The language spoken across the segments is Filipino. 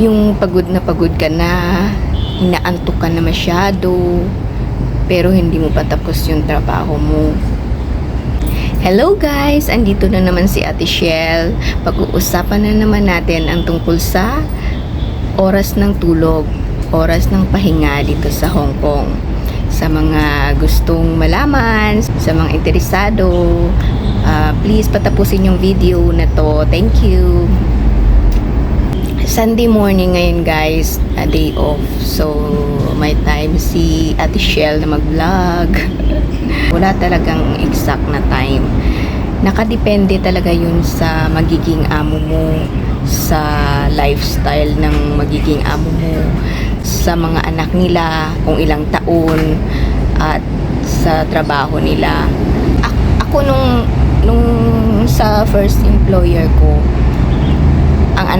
Yung pagod na pagod ka na, inaantok ka na masyado, pero hindi mo pa tapos yung trabaho mo. Hello guys! Andito na naman si Ate Shell. Pag-uusapan na naman natin ang tungkol sa oras ng tulog, oras ng pahinga dito sa Hong Kong. Sa mga gustong malaman, sa mga interesado, ah, please patapusin yung video na to. Thank you! Sunday morning ngayon guys, a day off. So, may time si Ate Shell na mag-vlog. Wala talagang exact na time. Nakadepende talaga yun sa magiging amo mo, sa lifestyle ng magiging amo mo, sa mga anak nila, kung ilang taon, at sa trabaho nila. A- ako nung, nung sa first employer ko,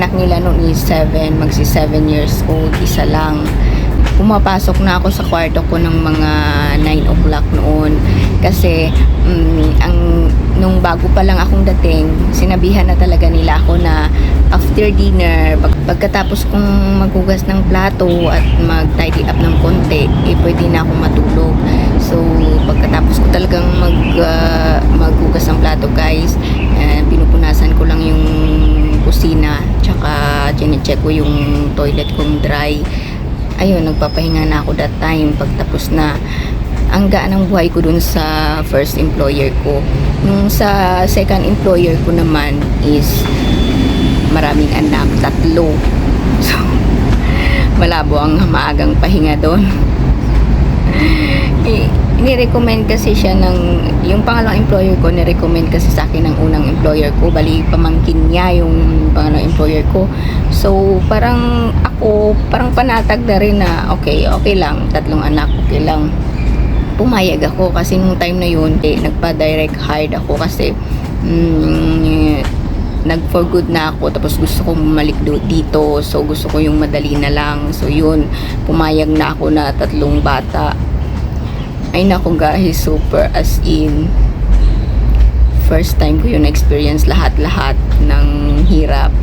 anak nila noon is 7, magsi 7 years old, isa lang. Pumapasok na ako sa kwarto ko ng mga 9 o'clock noon kasi mm, ang nung bago pa lang akong dating, sinabihan na talaga nila ako na after dinner, pag, pagkatapos kong maghugas ng plato at mag-tidy up ng konti, eh pwede na akong matulog. So, pagkatapos ko talagang mag, ah, maghugas ng plato guys, eh, pinupunasan ko lang yung kusina, chinecheck ko yung toilet kong dry. Ayun, nagpapahinga na ako that time pagtapos na ang gaan ng buhay ko dun sa first employer ko. Nung sa second employer ko naman is maraming anak, tatlo. So, malabo ang maagang pahinga doon. Eh, Ni-recommend kasi siya ng, yung pangalawang employer ko, ni-recommend kasi sa akin ng unang employer ko. Bali, pamangkin niya yung pangalawang employer ko. So, parang ako, parang panatag na rin na, okay, okay lang, tatlong anak, okay lang pumayag ako kasi nung time na yun eh, nagpa-direct hired ako kasi mm, nag for good na ako tapos gusto kong bumalik dito so gusto ko yung madali na lang so yun pumayag na ako na tatlong bata ay nako guys super as in first time ko yun experience lahat-lahat ng hirap.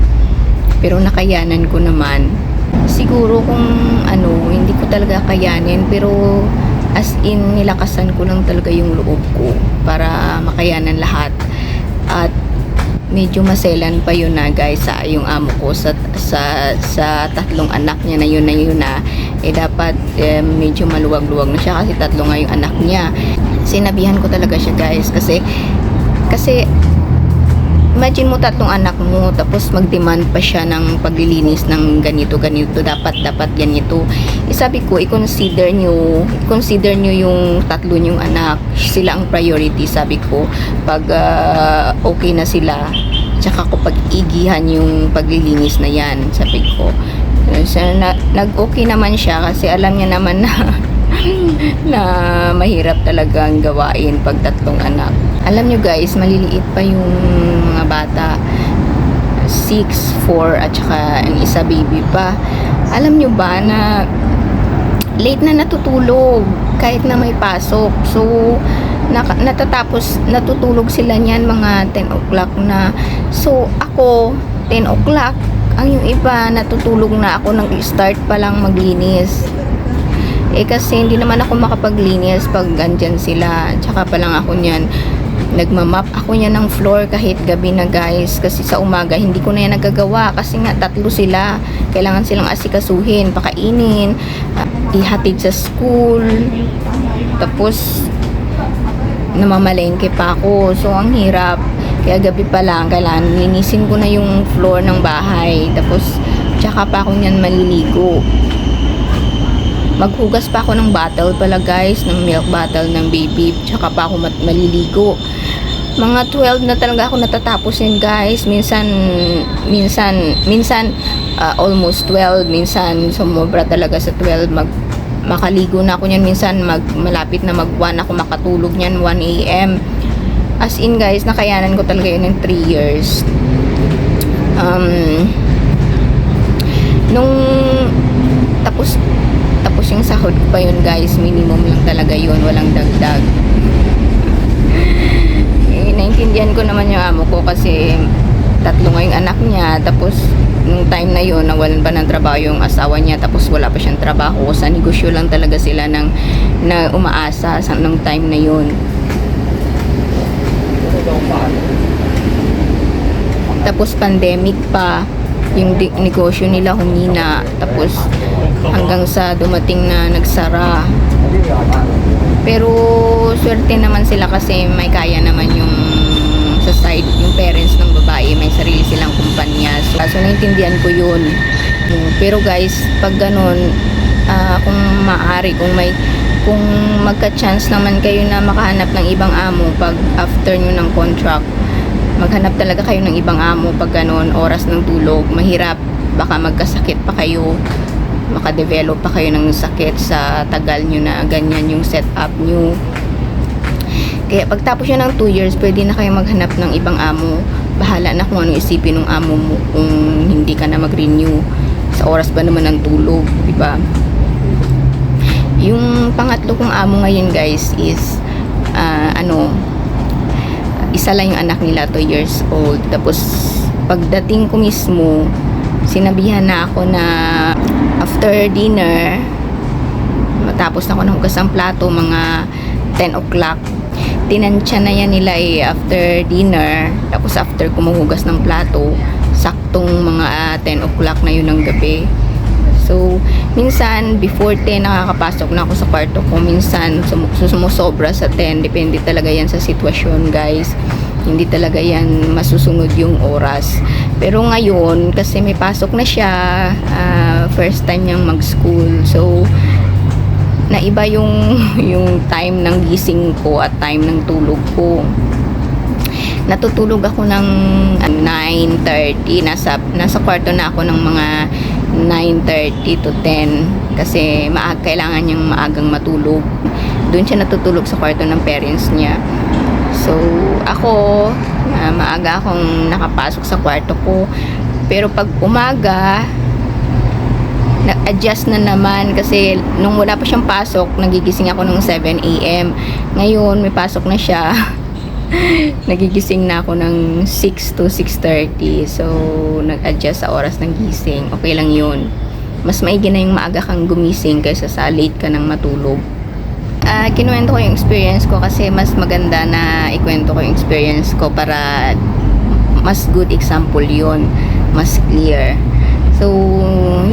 Pero nakayanan ko naman. Siguro kung ano hindi ko talaga kayanin pero as in nilakasan ko lang talaga yung loob ko para makayanan lahat. At medyo maselan pa yun na guys sa yung amo ko sa sa sa tatlong anak niya na yun na yun na eh dapat eh, medyo maluwag-luwag na siya kasi tatlo nga yung anak niya. Sinabihan ko talaga siya guys kasi kasi imagine mo tatlong anak mo tapos mag-demand pa siya ng paglilinis ng ganito ganito dapat dapat ganito. Eh, sabi ko i-consider nyo i-consider nyo yung tatlo nyong anak. Sila ang priority sabi ko. Pag ah, okay na sila tsaka ko pag-igihan yung paglilinis na yan sabi ko so, na, nag-okay naman siya kasi alam niya naman na na mahirap talagang gawain pag tatlong anak. Alam nyo guys, maliliit pa yung mga bata. 6, 4, at saka ang isa baby pa. Alam nyo ba na late na natutulog kahit na may pasok. So, naka, natatapos, natutulog sila niyan mga 10 o'clock na. So, ako, 10 o'clock, ang yung iba, natutulog na ako nang start pa lang maglinis. Eh kasi hindi naman ako makapaglinis pag andyan sila. Tsaka pa lang ako niyan. Nagmamap ako niyan ng floor kahit gabi na guys. Kasi sa umaga hindi ko na yan nagagawa. Kasi nga tatlo sila. Kailangan silang asikasuhin, pakainin, ah, ihatid sa school. Tapos namamalengke pa ako. So ang hirap. Kaya gabi pa lang, kailangan linisin ko na yung floor ng bahay. Tapos, tsaka pa ako niyan maliligo maghugas pa ako ng bottle pala guys, ng milk bottle ng baby, tsaka pa ako maliligo. Mga 12 na talaga ako natatapos yan guys. Minsan, minsan, minsan ah, almost 12, minsan sumobra talaga sa 12. Mag, makaligo na ako niyan, minsan mag, malapit na mag 1 ako makatulog niyan, 1 a.m. As in guys, nakayanan ko talaga yun ng 3 years. Um, nung tapos tapos yung sahod ko pa yun guys minimum lang talaga yun walang dagdag. Eh, naintindihan ko naman yung amo ko kasi tatlo nga yung anak niya. Tapos nung time na yon nawalan pa ng trabaho yung asawa niya. Tapos wala pa siyang trabaho. Sa negosyo lang talaga sila ng na umaasa sa nung time na yon tapos pandemic pa yung negosyo nila humina. Tapos hanggang sa dumating na nagsara. Pero swerte naman sila kasi may kaya naman yung sa side yung parents ng babae. May sarili silang kumpanya. So, so naintindihan ko yun. Pero guys pag ganun ah, kung maaari kung may kung magka-chance naman kayo na makahanap ng ibang amo pag after nyo ng contract maghanap talaga kayo ng ibang amo pag ganun oras ng tulog. Mahirap. Baka magkasakit pa kayo. Makadevelop pa kayo ng sakit sa tagal nyo na ganyan yung setup nyo. Kaya pagtapos nyo ng 2 years pwede na kayo maghanap ng ibang amo. Bahala na kung ano isipin ng amo mo kung hindi ka na mag-renew. Sa oras ba naman ng tulog di ba yung pangatlo kong amo ngayon guys is ah, ano isa lang yung anak nila 2 years old. Tapos pagdating ko mismo sinabihan na ako na after dinner matapos na ako ng hugas ng plato mga 10 o'clock tinansya na yan nila eh after dinner. Tapos after kumuhugas ng plato saktong mga ah, 10 o'clock na yun ng gabi So, minsan, before 10, nakakapasok na ako sa kwarto ko. Minsan, sum- sumusobra sa 10. Depende talaga yan sa sitwasyon, guys. Hindi talaga yan masusunod yung oras. Pero ngayon, kasi may pasok na siya, ah, first time niyang mag-school. So, naiba yung, yung time ng gising ko at time ng tulog ko natutulog ako ng ah, 9.30 nasa, nasa kwarto na ako ng mga 9.30 to 10 kasi maag, kailangan niyang maagang matulog. Doon siya natutulog sa kwarto ng parents niya. So ako maaga akong nakapasok sa kwarto ko. Pero pag umaga nag-adjust na naman. Kasi nung wala pa siyang pasok nagigising ako ng 7 a.m. ngayon may pasok na siya nagigising na ako ng 6 to 6.30 so nag-adjust sa oras ng gising. Okay lang yun. Mas maigi na yung maaga kang gumising kaysa sa late ka nang matulog. Ah, kinuwento ko yung experience ko kasi mas maganda na ikwento ko yung experience ko para mas good example yon mas clear. So,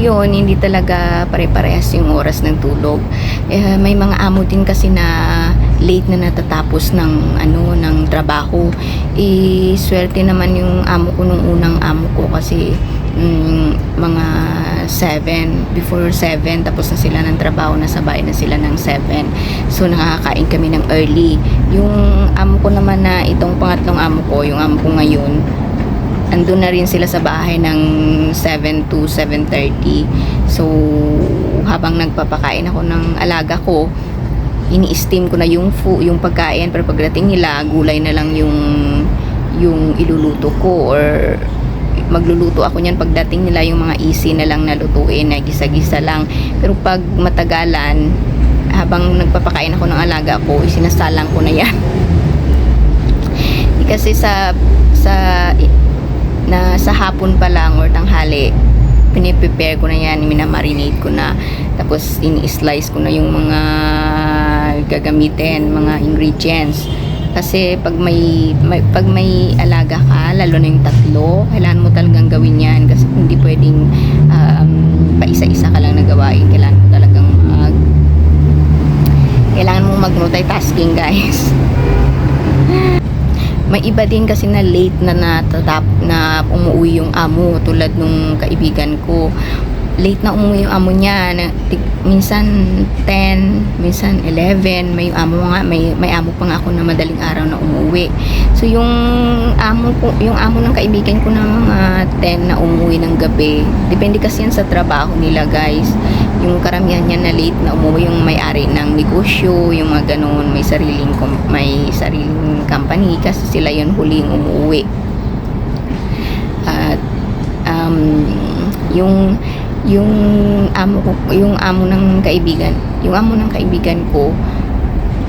yun, hindi talaga pare-parehas yung oras ng tulog. Eh, may mga amo din kasi na late na natatapos ng ano ng trabaho. Eh, swerte naman yung amo ko nung unang amo ko kasi mm, mga 7, before 7, tapos na sila ng trabaho, nasa bahay na sila ng 7. So, nakakain kami ng early. Yung amo ko naman na itong pangatlong amo ko, yung amo ko ngayon, andun na rin sila sa bahay ng 7 to 7.30. So, habang nagpapakain ako ng alaga ko, ini-steam ko na yung fu, yung pagkain. Pero pagdating nila gulay na lang yung yung iluluto ko or magluluto ako niyan. Pagdating nila yung mga easy na lang na lutuin na gisa-gisa lang. Pero pag matagalan habang nagpapakain ako ng alaga ko isinasalang ko na yan. Kasi sa sa na sa hapon pa lang or tanghali piniprepare ko na yan minamarinate ko na. Tapos ini-slice ko na yung mga gagamitin mga ingredients. Kasi pag may, may pag may alaga ka lalo na yung tatlo kailangan mo talagang gawin yan kasi hindi pwedeng um, paisa-isa ka lang na gawain. Kailangan mo talagang mag kailangan mo mag multitasking guys. May iba din kasi na late na natatap na umuwi yung amo tulad nung kaibigan ko late na umuwi yung amo niya na, tig- minsan 10 minsan 11 may amo nga may may amo pa nga ako na madaling araw na umuwi so yung amo ko yung amo ng kaibigan ko na mga 10 na umuwi ng gabi depende kasi yan sa trabaho nila guys yung karamihan niya na late na umuwi yung may-ari ng negosyo, yung mga ganun, may sariling may sariling company kasi sila yun huling umuwi. At um, yung yung amo ko, yung amo ng kaibigan, yung amo ng kaibigan ko,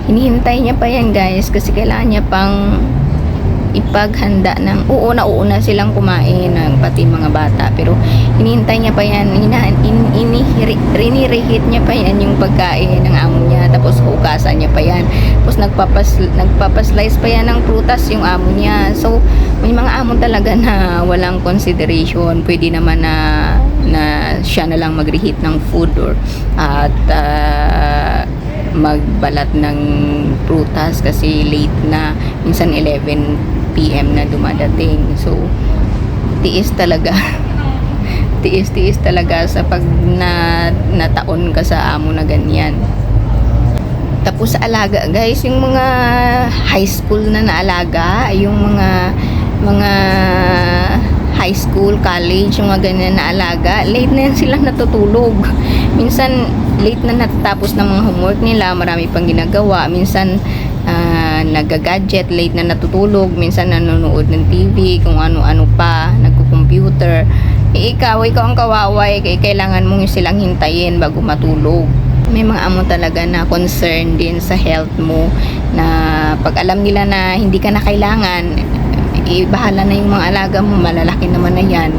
hinihintay niya pa yan guys kasi kailangan niya pang ipaghanda ng oo nauuna silang kumain ng pati mga bata pero hinihintay niya pa yan hina, in, rinirehit niya pa yan yung pagkain ng amo niya tapos hugasan niya pa yan tapos nagpapas, nagpapaslice pa yan ng prutas yung amo niya. So may mga amo talaga na walang consideration pwede naman na na siya na lang mag-reheat ng food or at ah, magbalat ng prutas kasi late na. Minsan 11 PM na dumadating. So tiis talaga. Tiis tiis talaga sa pag na nataon ka sa amo na ganyan. Tapos sa alaga guys yung mga high school na naalaga yung mga mga high school, college, yung mga ganyan na alaga, late na yan silang natutulog. Minsan, late na natatapos ng mga homework nila, marami pang ginagawa. Minsan, ah, nagagadget, late na natutulog. Minsan, nanonood ng TV, kung ano-ano pa, nagko-computer. Eh, ikaw, ikaw ang kawaway, kaya kailangan mong silang hintayin bago matulog. May mga amo talaga na concern din sa health mo na pag alam nila na hindi ka na kailangan, eh, bahala na yung mga alaga mo, malalaki naman na yan.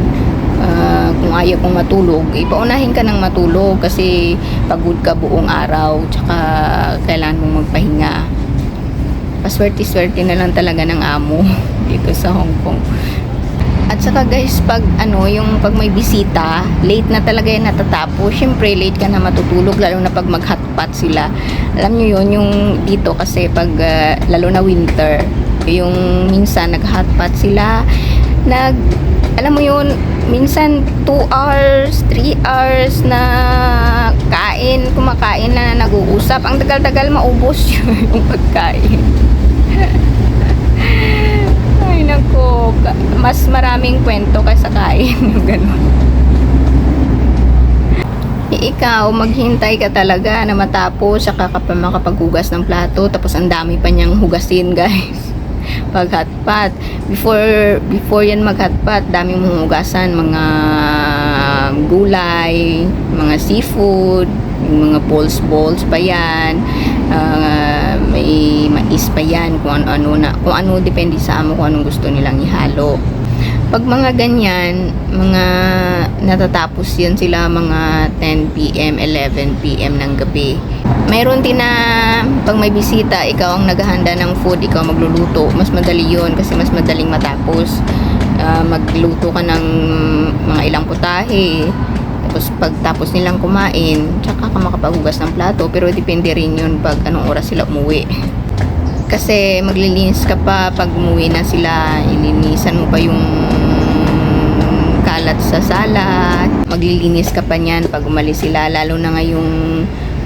Ah, kung ayaw kong matulog, ipaunahin ka ng matulog kasi pagod ka buong araw, tsaka kailangan mong magpahinga. Paswerte-swerte na lang talaga ng amo dito sa Hong Kong. At saka guys, pag ano, yung pag may bisita, late na talaga yan natatapos. Siyempre, late ka na matutulog, lalo na pag mag-hotpot sila. Alam nyo yun, yung dito kasi pag, ah, lalo na winter, yung minsan nag-hotpot sila, nag, alam mo yun, minsan 2 hours, 3 hours na kain, kumakain na nag-uusap. Ang tagal-tagal maubos yung pagkain. Ay, nako. Mas maraming kwento kaysa kain. Yung ganun. Ikaw, maghintay ka talaga na matapos saka ka pa makapaghugas ng plato tapos ang dami pa niyang hugasin guys pag hotpot before before yan mag hotpot dami mong hugasan mga gulay mga seafood mga balls balls pa yan ah, may mais pa yan kung ano, ano na kung ano depende sa amo kung anong gusto nilang ihalo pag mga ganyan, mga natatapos yan sila mga 10 p.m., 11 p.m. ng gabi. Mayroon din na pag may bisita, ikaw ang naghahanda ng food, ikaw magluluto. Mas madali yon kasi mas madaling matapos. Ah, magluto ka ng mga ilang putahe. Tapos pagtapos nilang kumain, tsaka ka makapaghugas ng plato. Pero depende rin yun pag anong oras sila umuwi. Kasi maglilinis ka pa pag umuwi na sila, ilinisan mo pa yung kalat sa sala, maglilinis ka pa niyan pag umalis sila, lalo na ngayong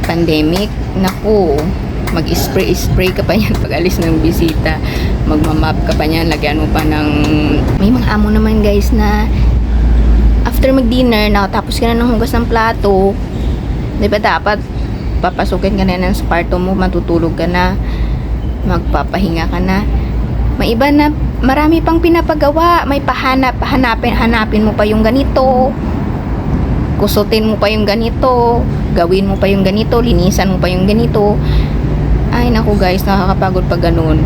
pandemic, naku, mag-spray-spray ka pa yan pag alis ng bisita, magmamap ka pa niyan, lagyan mo pa ng, may mga amo naman guys na after mag-dinner, nakatapos ka na ng hugas ng plato, di ba dapat papasukin ka na ng kwarto mo, matutulog ka na, magpapahinga ka na. May iba na marami pang pinapagawa. May pahanap, hanapin, hanapin mo pa yung ganito. Kusutin mo pa yung ganito. Gawin mo pa yung ganito. Linisan mo pa yung ganito. Ay, naku guys, nakakapagod pag ganun.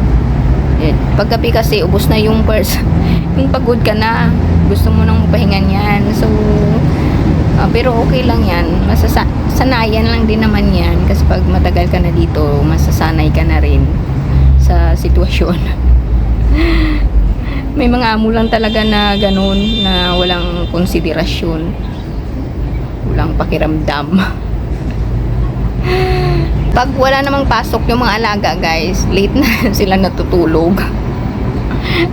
Paggabi kasi, ubos na yung purse. yung pagod ka na. Gusto mo nang pahingan yan. So, ah, pero okay lang yan. Masasa sanayan lang din naman yan. Kasi pag matagal ka na dito, masasanay ka na rin sa sitwasyon. May mga amo lang talaga na ganun na walang konsiderasyon. Walang pakiramdam. Pag wala namang pasok yung mga alaga guys, late na sila natutulog.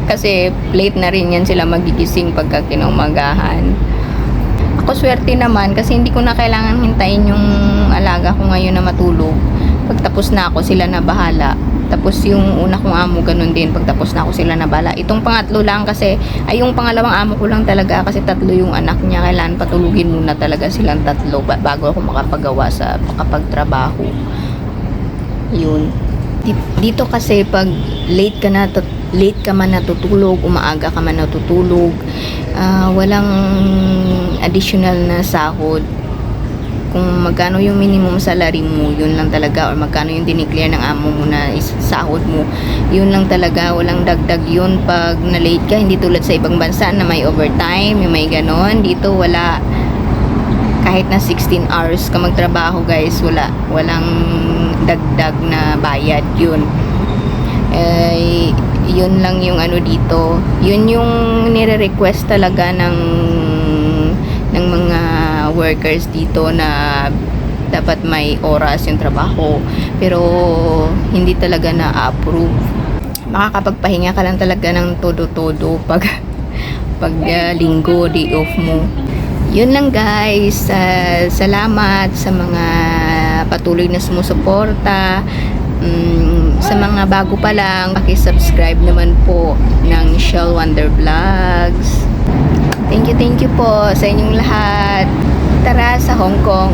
Kasi late na rin yan sila magigising pagka kinaumagahan. Ako swerte naman kasi hindi ko na kailangan hintayin yung alaga ko ngayon na matulog. Pagtapos na ako, sila na bahala. Tapos yung una kong amo, ganun din. Pagtapos na ako, sila na bahala. Itong pangatlo lang kasi, ay yung pangalawang amo ko lang talaga kasi tatlo yung anak niya. Kailangan patulugin muna talaga silang tatlo ba- bago ako makapagawa sa makapagtrabaho. Yun. Di- Dito kasi pag late ka na late ka man natutulog, umaaga ka man natutulog, ah, walang additional na sahod. Kung magkano yung minimum salary mo, yun lang talaga. Or magkano yung dineclare ng amo mo na sahod mo, yun lang talaga, walang dagdag yun pag na-late ka, hindi tulad sa ibang bansa na may overtime, yung may ganon, dito wala. Kahit na 16 hours ka magtrabaho guys, wala. Walang dagdag na bayad yun. Eh, yun lang yung ano dito. Yun yung nire-request talaga ng ng mga workers dito na dapat may oras yung trabaho. Pero hindi talaga na-approve. Makakapagpahinga ka lang talaga ng todo-todo pag pag uh, linggo, day off mo. Yun lang guys. Uh, salamat sa mga patuloy na sumusuporta. Mm, sa mga bago pa lang, paki-subscribe naman po ng Shell Wonder Vlogs. Thank you, thank you po sa inyong lahat. Tara sa Hong Kong.